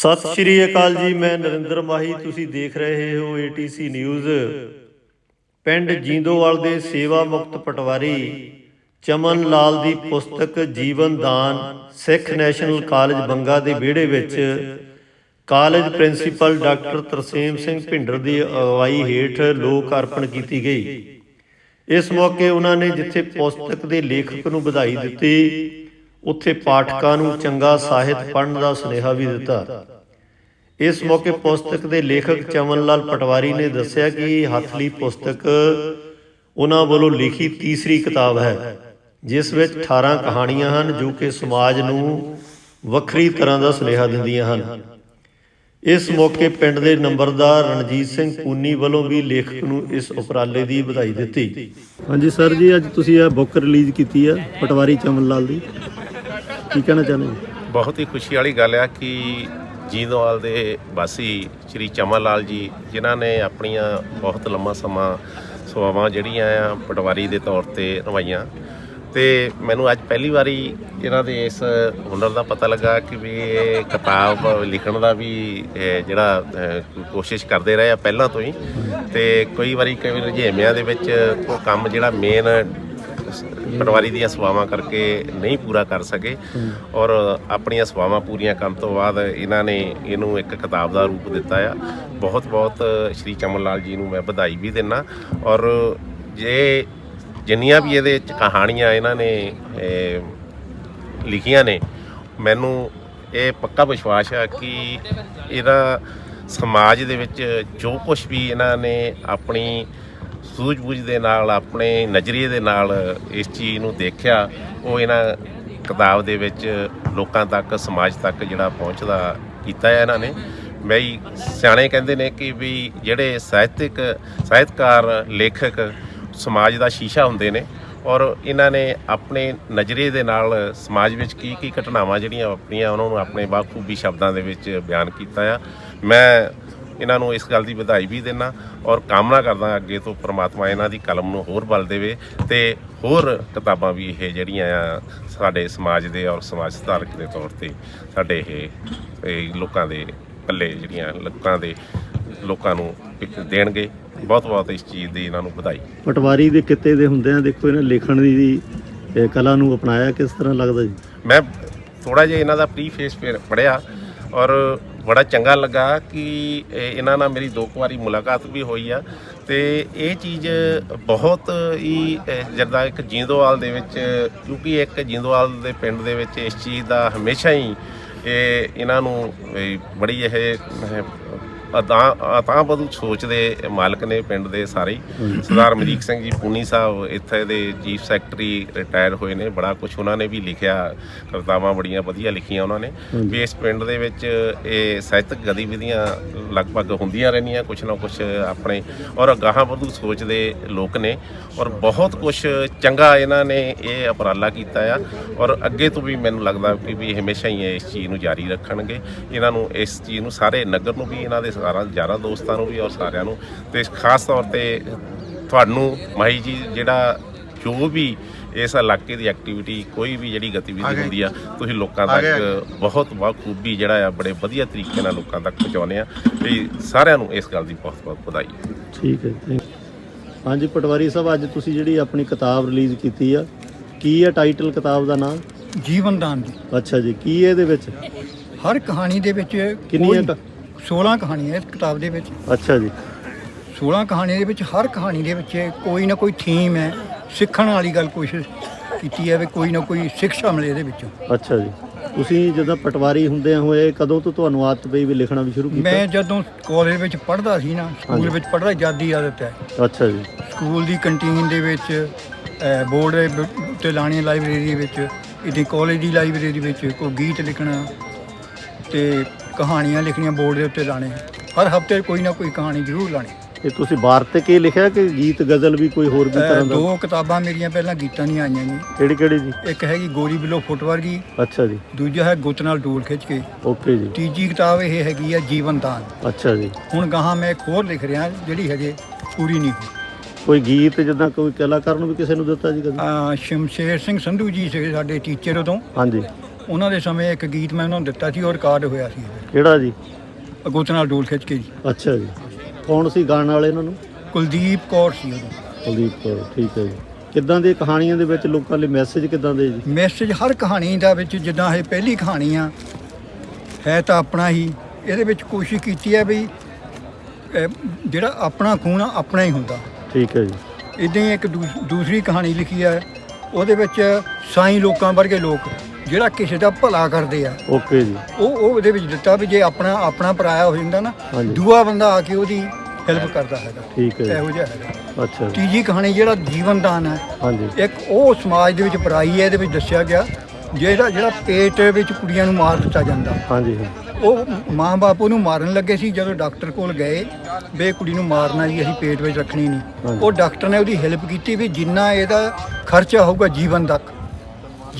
ਸਤਿ ਸ਼੍ਰੀ ਅਕਾਲ ਜੀ, ਮੈਂ ਨਰਿੰਦਰ ਮਾਹੀ, ਤੁਸੀਂ ਦੇਖ ਰਹੇ ਹੋ ATC ਨਿਊਜ਼ ਪਿੰਡ ਜੀਂਦੋਵਾਲ ਦੇ ਸੇਵਾ ਮੁਕਤ ਪਟਵਾਰੀ ਚਮਨ ਲਾਲ ਦੀ ਪੁਸਤਕ ਜੀਵਨ ਦਾਨ ਸਿੱਖ ਨੈਸ਼ਨਲ ਕਾਲਜ ਬੰਗਾ ਦੇ ਵਿਹੜੇ ਵਿੱਚ college principal doctor Tarsem Singh Bhinder ਦੀ ਅਗਵਾਈ ਹੇਠ ਲੋਕ ਅਰਪਣ ਕੀਤੀ ਗਈ। ਇਸ ਮੌਕੇ ਉਹਨਾਂ ਨੇ ਜਿੱਥੇ ਪੁਸਤਕ ਦੇ ਲੇਖਕ ਨੂੰ ਵਧਾਈ ਦਿੱਤੀ ਉੱਥੇ ਪਾਠਕਾਂ ਨੂੰ ਚੰਗਾ ਸਾਹਿਤ ਪੜ੍ਹਨ ਦਾ ਸੁਨੇਹਾ ਵੀ ਦਿੱਤਾ। ਇਸ ਮੌਕੇ ਪੁਸਤਕ ਦੇ ਲੇਖਕ ਚਮਨ ਲਾਲ ਪਟਵਾਰੀ ਨੇ ਦੱਸਿਆ ਕਿ ਹੱਥਲੀ ਪੁਸਤਕ ਉਹਨਾਂ ਵੱਲੋਂ ਲਿਖੀ ਤੀਸਰੀ ਕਿਤਾਬ ਹੈ, ਜਿਸ ਵਿੱਚ 18 ਕਹਾਣੀਆਂ ਹਨ ਜੋ ਕਿ ਸਮਾਜ ਨੂੰ ਵੱਖਰੀ ਤਰ੍ਹਾਂ ਦਾ ਸੁਨੇਹਾ ਦਿੰਦੀਆਂ ਹਨ। ਇਸ ਮੌਕੇ ਪਿੰਡ ਦੇ ਨੰਬਰਦਾਰ ਰਣਜੀਤ ਸਿੰਘ ਪੂਨੀ ਵੱਲੋਂ ਵੀ ਲੇਖਕ ਨੂੰ ਇਸ ਉਪਰਾਲੇ ਦੀ ਵਧਾਈ ਦਿੱਤੀ। ਹਾਂਜੀ ਸਰ ਜੀ, ਅੱਜ ਤੁਸੀਂ ਇਹ ਬੁੱਕ ਰਿਲੀਜ਼ ਕੀਤੀ ਆ ਪਟਵਾਰੀ ਚਮਨ ਲਾਲ ਦੀ। ਕੀ ਕਹਿਣਾ ਚਾਹੁੰਦੇ ਹੋ? ਬਹੁਤ ਹੀ ਖੁਸ਼ੀ ਵਾਲੀ ਗੱਲ ਆ ਕਿ ਜੀਂਦਵਾਲ ਦੇ ਵਾਸੀ ਸ਼੍ਰੀ ਚਮਨ ਲਾਲ ਜੀ ਜਿਨ੍ਹਾਂ ਨੇ ਆਪਣੀਆਂ ਬਹੁਤ ਲੰਮਾ ਸਮਾਂ ਸੇਵਾਵਾਂ ਜਿਹੜੀਆਂ ਆ ਪਟਵਾਰੀ ਦੇ ਤੌਰ ਤੇ ਨਿਭਾਈਆਂ। ਤੇ ਮੈਨੂੰ ਅੱਜ ਪਹਿਲੀ ਵਾਰੀ ਇਹਨਾਂ ਦੇ ਇਸ ਹੁਨਰ ਦਾ ਪਤਾ ਲੱਗਾ ਕਿ ਵੀ ਇਹ ਕਿਤਾਬ ਲਿਖਣ ਦਾ ਵੀ ਇਹ ਜਿਹੜਾ ਅਹ, ਕੋਸ਼ਿਸ਼ ਕਰਦੇ ਰਹੇ ਆ ਪਹਿਲਾਂ ਤੋਂ ਹੀ। ਤੇ ਕਈ ਵਾਰੀ ਕਈ ਰੁਝੇਵਿਆਂ ਦੇ ਵਿੱਚ ਉਹ ਕੰਮ ਜਿਹੜਾ ਮੇਨ ਪਟਵਾਰੀ ਦੀਆਂ ਸੇਵਾਵਾਂ ਕਰਕੇ ਨਹੀਂ ਪੂਰਾ ਕਰ ਸਕੇ। ਔਰ ਆਪਣੀਆਂ ਸੇਵਾਵਾਂ ਪੂਰੀਆਂ ਕਰਨ ਤੋਂ ਬਾਅਦ ਇਹਨਾਂ ਨੇ ਇਹਨੂੰ ਇੱਕ ਕਿਤਾਬ ਦਾ ਰੂਪ ਦਿੱਤਾ ਆ। ਬਹੁਤ ਬਹੁਤ ਸ਼੍ਰੀ ਚਮਨ ਲਾਲ ਜੀ ਨੂੰ ਮੈਂ ਵਧਾਈ ਵੀ ਦਿੰਨਾ। ਔਰ ਜੇ ਜਿੰਨੀਆਂ ਵੀ ਇਹਦੇ ਵਿੱਚ ਕਹਾਣੀਆਂ ਇਹਨਾਂ ਨੇ ਲਿਖੀਆਂ ਨੇ, ਮੈਨੂੰ ਇਹ ਪੱਕਾ ਵਿਸ਼ਵਾਸ ਹੈ ਕਿ ਇਹਦਾ ਸਮਾਜ ਦੇ ਵਿੱਚ ਜੋ ਕੁਝ ਵੀ ਇਹਨਾਂ ਨੇ ਆਪਣੀ ਸੂਝ-ਬੂਝ ਦੇ ਨਾਲ, ਆਪਣੇ ਨਜ਼ਰੀਏ ਦੇ ਨਾਲ ਇਸ ਚੀਜ਼ ਨੂੰ ਦੇਖਿਆ, ਉਹ ਇਹਨਾਂ ਕਿਤਾਬ ਦੇ ਵਿੱਚ ਲੋਕਾਂ ਤੱਕ, ਸਮਾਜ ਤੱਕ ਜਿਹੜਾ ਪਹੁੰਚਦਾ ਕੀਤਾ ਹੈ ਇਹਨਾਂ ਨੇ। ਬਈ ਸਿਆਣੇ ਕਹਿੰਦੇ ਨੇ ਕਿ ਵੀ ਜਿਹੜੇ ਸਾਹਿਤਿਕ, ਸਾਹਿਤਕਾਰ, ਲੇਖਕ ਸਮਾਜ ਦਾ ਸ਼ੀਸ਼ਾ ਹੁੰਦੇ ਨੇ ਔਰ ਇਹਨਾਂ ਨੇ ਆਪਣੇ ਨਜ਼ਰੀਏ ਦੇ ਨਾਲ ਸਮਾਜ ਵਿੱਚ ਕੀ ਕੀ ਘਟਨਾਵਾਂ ਜਿਹੜੀਆਂ ਵਾਪਰੀਆਂ, ਉਹਨਾਂ ਨੂੰ ਆਪਣੇ ਬਾਖੂਬੀ ਸ਼ਬਦਾਂ ਦੇ ਵਿੱਚ ਬਿਆਨ ਕੀਤਾ ਆ। ਮੈਂ ਇਹਨਾਂ ਨੂੰ ਇਸ ਗੱਲ ਦੀ ਵਧਾਈ ਵੀ ਦਿੰਦਾ ਔਰ ਕਾਮਨਾ ਕਰਦਾ ਅੱਗੇ ਤੋਂ ਪ੍ਰਮਾਤਮਾ ਇਹਨਾਂ ਦੀ ਕਲਮ ਨੂੰ ਹੋਰ ਬਲ ਦੇਵੇ ਤੇ ਹੋਰ ਕਿਤਾਬਾਂ ਵੀ ਇਹ ਜਿਹੜੀਆਂ ਆ ਸਾਡੇ ਸਮਾਜ ਦੇ ਔਰ ਸਮਾਜ ਸੁਧਾਰਕ ਦੇ ਤੌਰ ਤੇ ਸਾਡੇ ਇਹ ਲੋਕਾਂ ਦੇ ਪੱਲੇ ਜਿਹੜੀਆਂ ਲੋਕਾਂ ਦੇ ਲੋਕਾਂ ਨੂੰ ਦੇਣਗੇ। ਬਹੁਤ ਬਹੁਤ ਇਸ ਚੀਜ਼ ਦੀ ਇਹਨਾਂ ਨੂੰ ਵਧਾਈ। ਪਟਵਾਰੀ ਦੇ ਕਿੱਤੇ ਦੇ ਹੁੰਦੇ ਆ ਦੇਖੋ ਇਹਨਾਂ ਲਿਖਣ ਦੀ ਕਲਾ ਨੂੰ ਅਪਣਾਇਆ ਕਿਸ ਤਰ੍ਹਾਂ ਲੱਗਦਾ ਜੀ? ਮੈਂ ਥੋੜਾ ਜਿਹਾ ਇਹਨਾਂ ਦਾ ਪ੍ਰੀਫੇਸ ਪੜਿਆ ਔਰ ਬੜਾ ਚੰਗਾ ਲੱਗਾ ਕਿ ਇਹਨਾਂ ਨਾਲ ਮੇਰੀ ਦੋ ਕੁ ਵਾਰੀ ਮੁਲਾਕਾਤ ਵੀ ਹੋਈ ਆ। ਤੇ ਇਹ ਚੀਜ਼ ਬਹੁਤ ਹੀ ਜਿੱਦਾਂ ਇੱਕ ਜਿੰਦੋਵਾਲ ਦੇ ਵਿੱਚ, ਕਿਉਂਕਿ ਇੱਕ ਜਿੰਦੋਵਾਲ ਦੇ ਪਿੰਡ ਦੇ ਵਿੱਚ ਇਸ ਚੀਜ਼ ਦਾ ਹਮੇਸ਼ਾ ਹੀ ਇਹ ਇਹਨਾਂ ਨੂੰ ਬੜੀ ਇਹ ਅਹ, ਅਤਾਂ ਅਤਾਂ ਸੋਚ ਦੇ ਮਾਲਕ ਨੇ ਪਿੰਡ ਦੇ ਸਾਰੇ ਸਰਦਾਰ ਅਮਰੀਕ ਸਿੰਘ ਜੀ ਪੂਨੀ ਸਾਹਿਬ ਇੱਥੇ ਦੇ ਚੀਫ ਸੈਕਟਰੀ ਰਿਟਾਇਰ ਹੋਏ ਨੇ। ਬੜਾ ਕੁਝ ਉਹਨਾਂ ਨੇ ਵੀ ਲਿਖਿਆ ਕਵਿਤਾਵਾਂ ਬੜੀਆਂ ਵਧੀਆ ਲਿਖੀਆਂ ਉਹਨਾਂ ਨੇ। ਵੀ ਇਸ ਪਿੰਡ ਦੇ ਵਿੱਚ ਇਹ ਸਾਹਿਤਕ ਗਤੀਵਿਧੀਆਂ ਲਗਭਗ ਹੁੰਦੀਆਂ ਰਹਿੰਦੀਆਂ ਕੁਝ ਨਾ ਕੁਝ ਆਪਣੇ। ਔਰ ਗਾਹਾਂ ਵਧੂ ਸੋਚ ਦੇ ਲੋਕ ਨੇ। ਔਰ ਬਹੁਤ ਕੁਝ ਚੰਗਾ ਇਹਨਾਂ ਨੇ ਇਹ ਉਪਰਾਲਾ ਕੀਤਾ ਆ। ਔਰ ਅੱਗੇ ਤੋਂ ਵੀ ਮੈਨੂੰ ਲੱਗਦਾ ਕਿ ਵੀ ਹਮੇਸ਼ਾ ਹੀ ਇਹ ਇਸ ਚੀਜ਼ ਨੂੰ ਜਾਰੀ ਰੱਖਣਗੇ। ਇਹਨਾਂ ਨੂੰ ਇਸ ਚੀਜ਼ ਨੂੰ ਸਾਰੇ ਨਗਰ ਨੂੰ ਵੀ ਇਹਨਾਂ ਦੇ ਸਾਰਾ ਯਾਰਾਂ ਦੋਸਤਾਂ ਨੂੰ ਵੀ ਔਰ ਸਾਰਿਆਂ ਨੂੰ। ਤੇ ਖਾਸ ਤੌਰ ਤੇ ਤੁਹਾਨੂੰ ਮਾਈ ਜੀ ਜਿਹੜਾ ਜੋ ਵੀ ਇਸ ਇਲਾਕੇ ਦੀ ਐਕਟੀਵਿਟੀ ਕੋਈ ਵੀ ਜਿਹੜੀ ਗਤੀਵਿਧੀ ਹੁੰਦੀ ਆ ਤੁਸੀਂ ਲੋਕਾਂ ਤੱਕ ਬਹੁਤ ਖੂਬੀ ਜਿਹੜਾ ਆ ਬੜੇ ਵਧੀਆ ਤਰੀਕੇ ਨਾਲ ਲੋਕਾਂ ਤੱਕ ਪਹੁੰਚਾਉਂਦੇ ਆ। ਵੀ ਸਾਰਿਆਂ ਨੂੰ ਇਸ ਗੱਲ ਦੀ ਬਹੁਤ ਬਹੁਤ ਵਧਾਈ ਠੀਕ ਹੈ thank you। ਹਾਂਜੀ ਪਟਵਾਰੀ ਸਾਹਿਬ ਅੱਜ ਤੁਸੀਂ ਜਿਹੜੀ ਆਪਣੀ ਕਿਤਾਬ ਰਿਲੀਜ਼ ਕੀਤੀ ਆ ਕੀ ਹੈ ਟਾਈਟਲ ਕਿਤਾਬ ਦਾ ਨਾਮ ਜੀਵਨ ਦਾਨ ਦੀ। ਅੱਛਾ ਜੀ ਕੀ ਹੈ ਇਹਦੇ ਵਿੱਚ? ਹਰ ਕਹਾਣੀ ਦੇ ਵਿੱਚ ਕਿੰਨੀਆਂ 16 ਕਹਾਣੀਆਂ ਇਸ ਕਿਤਾਬ ਦੇ ਵਿੱਚ। ਅੱਛਾ ਜੀ। 16 ਕਹਾਣੀਆਂ ਦੇ ਵਿੱਚ ਹਰ ਕਹਾਣੀ ਦੇ ਵਿੱਚ ਕੋਈ ਨਾ ਕੋਈ ਥੀਮ ਹੈ ਸਿੱਖਣ ਵਾਲੀ ਗੱਲ ਕੋਸ਼ਿਸ਼ ਕੀਤੀ ਹੈ ਵੀ ਕੋਈ ਨਾ ਕੋਈ ਸਿੱਖਿਆ ਮਿਲੇ ਇਹਦੇ ਵਿੱਚੋਂ। ਅੱਛਾ ਜੀ। ਤੁਸੀਂ ਜਦੋਂ ਪਟਵਾਰੀ ਹੁੰਦੇ ਹੋਏ ਕਦੋਂ ਤੋਂ ਤੁਹਾਨੂੰ ਆਦਤ ਪਈ ਵੀ ਲਿਖਣਾ ਵੀ ਸ਼ੁਰੂ ਕੀਤਾ? ਮੈਂ ਜਦੋਂ ਕਾਲਜ ਵਿੱਚ ਪੜ੍ਹਦਾ ਸੀ ਨਾ ਸਕੂਲ। ਵਿੱਚ ਪੜ੍ਹਦਾ ਜਿਆਦੀ ਆਦਤ ਹੈ। ਅੱਛਾ ਜੀ। ਸਕੂਲ ਦੀ ਕੰਟੀਨ ਦੇ ਵਿੱਚ ਬੋਰਡ ਦੇ ਉੱਤੇ ਲਾਣੀ ਲਾਇਬ੍ਰੇਰੀ ਵਿੱਚ ਇਹਦੀ ਕਾਲਜ ਦੀ ਲਾਇਬ੍ਰੇਰੀ ਵਿੱਚ ਕੋਈ ਗੀਤ ਲਿਖਣਾ ਤੇ ਕਹਾਣੀਆਂ ਲਿਖਣੀਆਂ ਬੋਰਡ ਦੇ ਉੱਤੇ ਲਾਣੇ ਹਰ ਹਫ਼ਤੇ ਕੋਈ ਨਾ ਕੋਈ ਕਹਾਣੀ ਜ਼ਰੂਰ ਲਾਣੀ ਇਹ ਤੁਸੀਂ ਵਾਰਤਕ ਹੀ ਲਿਖਿਆ ਕਿ ਗੀਤ ਗਜ਼ਲ ਵੀ ਕੋਈ ਹੋਰ ਵੀ ਤਰ੍ਹਾਂ ਦਾ? ਦੋ ਕਿਤਾਬਾਂ ਮੇਰੀਆਂ ਪਹਿਲਾਂ ਗੀਤਾਂ ਦੀਆਂ ਆਈਆਂ ਜੀ। ਕਿਹੜੀ ਕਿਹੜੀ ਜੀ? ਇੱਕ ਹੈਗੀ ਗੋਰੀ ਬਿਲੋ ਫੁੱਟਵਰ ਜੀ ਅੱਛਾ ਜੀ। ਦੂਜਾ ਹੈ ਗੁੱਤ ਨਾਲ ਡੋਲ ਖਿੱਚ ਕੇ। ਓਕੇ ਜੀ। ਤੀਜੀ ਕਿਤਾਬ ਇਹ ਹੈਗੀ ਆ ਜੀਵਨ ਦਾਨ। ਅੱਛਾ ਜੀ। ਹੁਣ ਗਾਹਾਂ ਮੈਂ ਇੱਕ ਹੋਰ ਲਿਖ ਰਿਹਾ ਜਿਹੜੀ ਹਜੇ ਪੂਰੀ ਨਹੀਂ ਹੋਈ। ਕੋਈ ਗੀਤ ਜਿੱਦਾਂ ਕੋਈ ਕਲਾਕਾਰ ਨੂੰ ਵੀ ਕਿਸੇ ਨੂੰ ਦਿੱਤਾ ਜੀ ਕਦੇ? ਅਹ, ਸ਼ਮਸ਼ੇਰ ਸਿੰਘ ਸੰਧੂ ਜੀ ਸੀਗੇ ਸਾਡੇ ਟੀਚਰ ਉਦੋਂ। ਹਾਂਜੀ। ਉਹਨਾਂ ਦੇ ਸਮੇਂ ਇੱਕ ਗੀਤ ਮੈਂ ਉਹਨਾਂ ਨੂੰ ਦਿੱਤਾ ਸੀ ਉਹ ਰਿਕਾਰਡ ਹੋਇਆ ਸੀ ਕਿਹੜਾ ਜੀ? ਅਗੋਤ ਨਾਲ ਡੋਲ ਖਿੱਚ ਕੇ ਜੀ। ਅੱਛਾ ਜੀ। ਕੌਣ ਸੀ ਗਾਣ ਵਾਲੇ ਇਹਨਾਂ ਨੂੰ? ਕੁਲਦੀਪ ਕੌਰ ਸੀ ਉਹਦੀ। ਕੁਲਦੀਪ ਕੌਰ ਠੀਕ ਹੈ ਜੀ। ਕਿੱਦਾਂ ਦੀ ਕਹਾਣੀਆਂ ਦੇ ਵਿੱਚ ਲੋਕਾਂ ਲਈ ਮੈਸੇਜ ਕਿੱਦਾਂ ਦੇ ਜੀ? ਮੈਸੇਜ ਹਰ ਕਹਾਣੀ ਦਾ ਵਿੱਚ ਜਿੱਦਾਂ ਇਹ ਪਹਿਲੀ ਕਹਾਣੀ ਆ ਹੈ ਤਾਂ ਆਪਣਾ ਹੀ। ਇਹਦੇ ਵਿੱਚ ਕੋਸ਼ਿਸ਼ ਕੀਤੀ ਹੈ ਵੀ ਜਿਹੜਾ ਆਪਣਾ ਖੂਨ ਆ ਆਪਣਾ ਹੀ ਹੁੰਦਾ। ਠੀਕ ਹੈ ਜੀ। ਇਦਾਂ ਹੀ ਇੱਕ ਦੂਸ- ਦੂਸਰੀ ਕਹਾਣੀ ਲਿਖੀ ਹੈ। ਉਹਦੇ ਵਿੱਚ ਸਾਈਂ ਲੋਕਾਂ ਵਰਗੇ ਲੋਕ ਜਿਹੜਾ ਕਿਸੇ ਦਾ ਭਲਾ ਕਰਦੇ ਆ। ਓਕੇ ਜੀ। ਉਹ ਉਹ ਉਹਦੇ ਵਿੱਚ ਦਿੱਤਾ ਵੀ ਜੇ ਆਪਣਾ ਆਪਣਾ ਪਰਾਇਆ ਹੋ ਜਾਂਦਾ ਨਾ ਹਾਂਜੀ। ਦੂਆ ਬੰਦਾ ਆ ਕੇ ਉਹਦੀ ਹੈਲਪ ਕਰਦਾ ਹੈਗਾ। ਠੀਕ ਹੈ ਜੀ। ਇਹੋ ਜਿਹਾ ਹੈਗਾ। ਅੱਛਾ ਜੀ। ਤੀਜੀ ਕਹਾਣੀ ਜਿਹੜਾ ਜੀਵਨ ਦਾਨ ਹੈ ਹਾਂਜੀ। ਇੱਕ ਉਹ ਸਮਾਜ ਦੇ ਵਿੱਚ ਬੁਰਾਈ ਹੈ ਇਹਦੇ ਵਿੱਚ ਦੱਸਿਆ ਗਿਆ ਜਿਹੜਾ ਜਿਹੜਾ ਪੇਟ ਵਿੱਚ ਕੁੜੀਆਂ ਨੂੰ ਮਾਰ ਦਿੱਤਾ ਜਾਂਦਾ। ਹਾਂਜੀ ਹਾਂ ਉਹ ਮਾਂ-ਬਾਪ ਉਹਨੂੰ ਮਾਰਨ ਲੱਗੇ ਸੀ ਜਦੋਂ ਡਾਕਟਰ ਕੋਲ ਗਏ ਇਹ ਕੁੜੀ ਨੂੰ ਮਾਰਨਾ ਜੀ ਅਸੀਂ ਪੇਟ ਵਿੱਚ ਰੱਖਣੀ ਨਹੀਂ। ਹਾਂਜੀ। ਉਹ ਡਾਕਟਰ ਨੇ ਉਹਦੀ ਹੈਲਪ ਕੀਤੀ ਵੀ ਜਿੰਨਾ ਇਹਦਾ ਖਰਚਾ ਹੋਊਗਾ ਜੀਵਨ ਤੱਕ।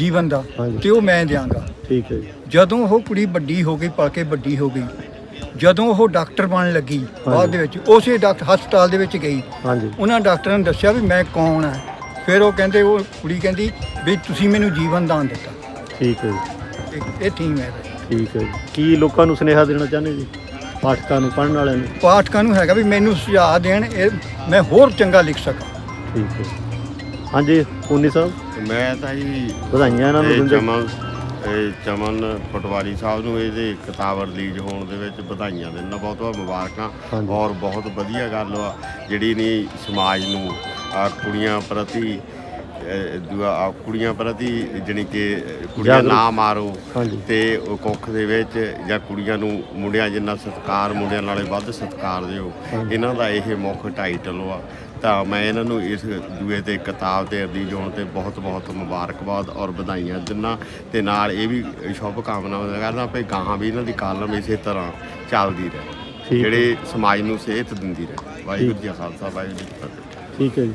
ਜੀਵਨ ਦਾ ਹਾਂਜੀ। ਤੇ ਉਹ ਮੈਂ ਦਿਆਂਗਾ। ਠੀਕ ਹੈ ਜੀ। ਜਦੋਂ ਉਹ ਕੁੜੀ ਵੱਡੀ ਹੋ ਗਈ ਪਲ ਕੇ ਵੱਡੀ ਹੋ ਗਈ ਜਦੋਂ ਉਹ ਡਾਕਟਰ ਬਣਨ ਲੱਗੀ ਬਾਅਦ ਦੇ ਵਿੱਚ ਉਸੇ ਡਾਕਟਰ ਹਸਪਤਾਲ ਦੇ ਵਿੱਚ ਗਈ ਹਾਂਜੀ। ਉਹਨਾਂ ਡਾਕਟਰਾਂ ਨੇ ਦੱਸਿਆ ਵੀ ਮੈਂ ਕੌਣ ਆ ਫਿਰ ਉਹ ਕਹਿੰਦੇ ਉਹ ਕੁੜੀ ਕਹਿੰਦੀ ਵੀ ਤੁਸੀਂ ਮੈਨੂੰ ਜੀਵਨ ਦਾਨ ਦਿੱਤਾ। ਠੀਕ ਹੈ ਜੀ। ਇਹ- ਇਹ ਥੀਮ ਹੈ। ਠੀਕ ਹੈ ਜੀ। ਕੀ ਲੋਕਾਂ ਨੂੰ ਸੁਨੇਹਾ ਦੇਣਾ ਚਾਹੁੰਦੇ ਜੀ? ਪਾਠਕਾਂ ਨੂੰ ਪੜ੍ਹਨ ਵਾਲਿਆਂ ਨੂੰ? ਪਾਠਕਾਂ ਨੂੰ ਹੈਗਾ ਵੀ ਮੈਨੂੰ ਸੁਝਾਅ ਦੇਣ ਇਹ ਮੈਂ ਹੋਰ ਚੰਗਾ ਲਿਖ ਸਕਾਂ। ਠੀਕ ਹੈ ਹਾਂਜੀ ਪੂਨੀ ਸਾਹਿਬ। ਮੈਂ ਤਾਂ ਜੀ ਵਧਾਈਆਂ ਇਹਨਾਂ ਨੂੰ ਇਹ ਦਿੰਦੇ। ਚਮਨ ਇਹ ਚਮਨ ਪਟਵਾਰੀ ਸਾਹਿਬ ਨੂੰ ਇਹਦੇ ਕਿਤਾਬ ਰਿਲੀਜ਼ ਹੋਣ ਦੇ ਵਿੱਚ ਵਧਾਈਆਂ ਦਿੰਦਾ। ਬਹੁਤ ਬਹੁਤ ਮੁਬਾਰਕਾਂ ਹਾਂਜੀ। ਔਰ ਬਹੁਤ ਵਧੀਆ ਗੱਲ ਆ ਜਿਹੜੀ ਨਹੀਂ ਸਮਾਜ ਨੂੰ ਆਹ ਕੁੜੀਆਂ ਪ੍ਰਤੀ ਅਹ, ਦੂਆ ਆਹ ਕੁੜੀਆਂ ਪ੍ਰਤੀ ਜਾਣੀ ਕਿ ਕੁੜੀਆਂ। ਨਾ ਮਾਰੋ ਹਾਂਜੀ ਤੇ ਉਹ ਕੁੱਖ ਦੇ ਵਿੱਚ ਜਾਂ ਕੁੜੀਆਂ ਨੂੰ ਮੁੰਡਿਆਂ ਜਿੰਨਾ ਸਤਿਕਾਰ ਮੁੰਡਿਆਂ ਨਾਲੇ ਵੱਧ ਸਤਿਕਾਰ ਦਿਓ। ਇਹਨਾਂ ਦਾ ਇਹ ਮੁੱਖ ਟਾਈਟਲ ਆ ਤਾਂ ਮੈਂ ਇਹਨਾਂ ਨੂੰ ਇਸ ਦੂਏ ਤੇ ਕਿਤਾਬ ਤੇ ਰਿਲੀਜ਼ ਹੋਣ ਤੇ ਬਹੁਤ ਬਹੁਤ ਮੁਬਾਰਕਬਾਦ ਔਰ ਵਧਾਈਆਂ ਦਿੰਦਾ ਤੇ ਨਾਲ ਇਹ ਵੀ ਸ਼ੁਭ ਕਾਮਨਾਵਾਂ ਕਰਦਾ ਵੀ ਗਾਹਾਂ ਵੀ ਇਹਨਾਂ ਦੀ ਕਾਲਮ ਇਸੇ ਤਰ੍ਹਾਂ ਚੱਲਦੀ ਰਹੇ। ਜਿਹੜੇ ਸਮਾਜ ਨੂੰ ਸੇਧ ਦਿੰਦੀ ਰਹੇ ਵਾਹਿਗੁਰੂ ਜੀ ਕਾ ਖਾਲਸਾ ਵਾਹਿਗੁਰੂ ਜੀ ਕੀ ਫਤਿਹ ਠੀਕ ਹੈ ਜੀ